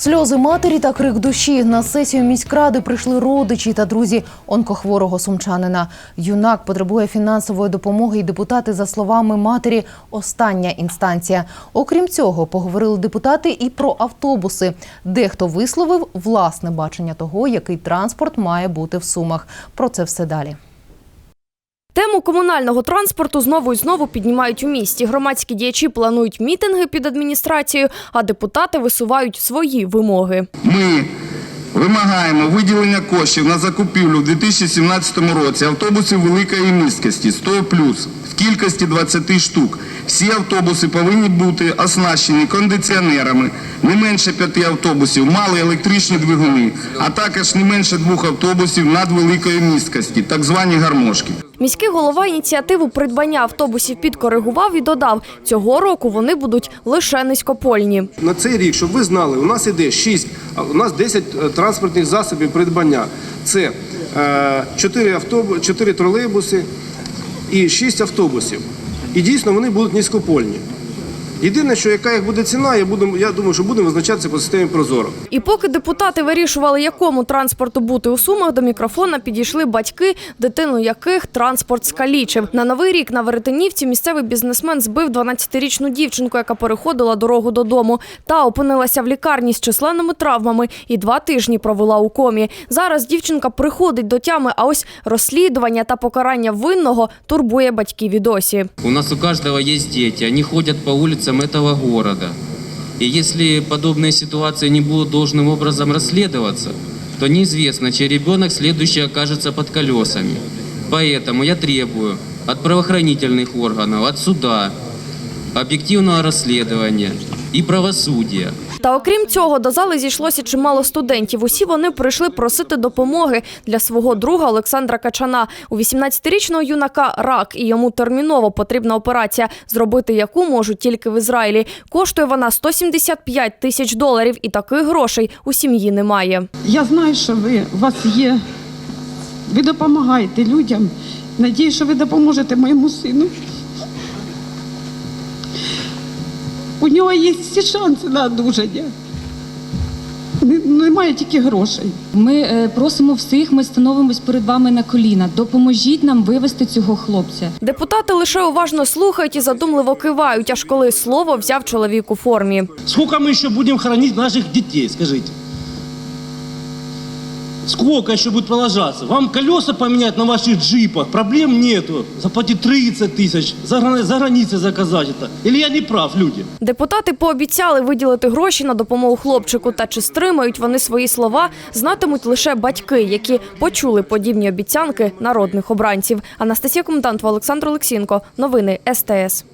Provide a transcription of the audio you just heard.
Сльози матері та крик душі. На сесію міськради прийшли родичі та друзі онкохворого сумчанина. Юнак потребує фінансової допомоги, і депутати, за словами матері, остання інстанція. Окрім цього, поговорили депутати і про автобуси. Дехто висловив власне бачення того, який транспорт має бути в сумах. Про це все далі. Тему комунального транспорту знову і знову піднімають у місті. Громадські діячі планують мітинги під адміністрацією, а депутати висувають свої вимоги. Ми вимагаємо виділення коштів на закупівлю в 2017 році автобусів великої місткості 100 в кількості 20 штук. Всі автобуси повинні бути оснащені кондиціонерами, не менше п'яти автобусів, мали електричні двигуни, а також не менше двох автобусів надвеликої місткості, так звані гармошки. Міський голова ініціативу придбання автобусів підкоригував і додав, цього року вони будуть лише низькопольні. На цей рік, щоб ви знали, у нас іде 6, а у нас 10 е, транспортних засобів придбання. Це 4, автобу, 4 тролейбуси і 6 автобусів. І дійсно вони будуть низькопольні. Єдине, що яка їх буде ціна, я, буду, я думаю, що будемо визначатися по системі Прозоро. І поки депутати вирішували, якому транспорту бути у Сумах, до мікрофона підійшли батьки, дитину яких транспорт скалічив. На новий рік на Веретенівці місцевий бізнесмен збив 12-річну дівчинку, яка переходила дорогу додому. Та опинилася в лікарні з численними травмами і два тижні провела у комі. Зараз дівчинка приходить до тями, а ось розслідування та покарання винного турбує батьків і досі. У нас у каждого есть дети, они ходят по улицам этого города. И если подобные ситуации не будут должным образом расследоваться, то неизвестно, чей ребенок следующий окажется под колесами. Поэтому я требую от правоохранительных органов, от суда, объективного расследования и правосудия. Та окрім цього, до зали зійшлося чимало студентів. Усі вони прийшли просити допомоги для свого друга Олександра Качана. У 18-річного юнака рак, і йому терміново потрібна операція, зробити яку можуть тільки в Ізраїлі. Коштує вона 175 тисяч доларів, і таких грошей у сім'ї немає. Я знаю, що ви у вас є. Ви допомагаєте людям. Надію, що ви допоможете моєму сину. У нього є всі шанси на одужання. Немає тільки грошей. Ми е, просимо всіх, ми становимось перед вами на коліна. Допоможіть нам вивести цього хлопця. Депутати лише уважно слухають і задумливо кивають, аж коли слово взяв чоловік у формі. Скільки ми ще будем хранити наших дітей? скажите? Сколько еще будет продолжаться? Вам колеса поменять на ваших джипах, проблем нету. Заплатить 30 тысяч, за, за границей заказать это. Или я не прав, люди? Депутати пообіцяли виділити гроші на допомогу хлопчику. Та чи стримають вони свої слова, знатимуть лише батьки, які почули подібні обіцянки народних обранців. Анастасія Комендантова, Олександр Олексінко. Новини СТС.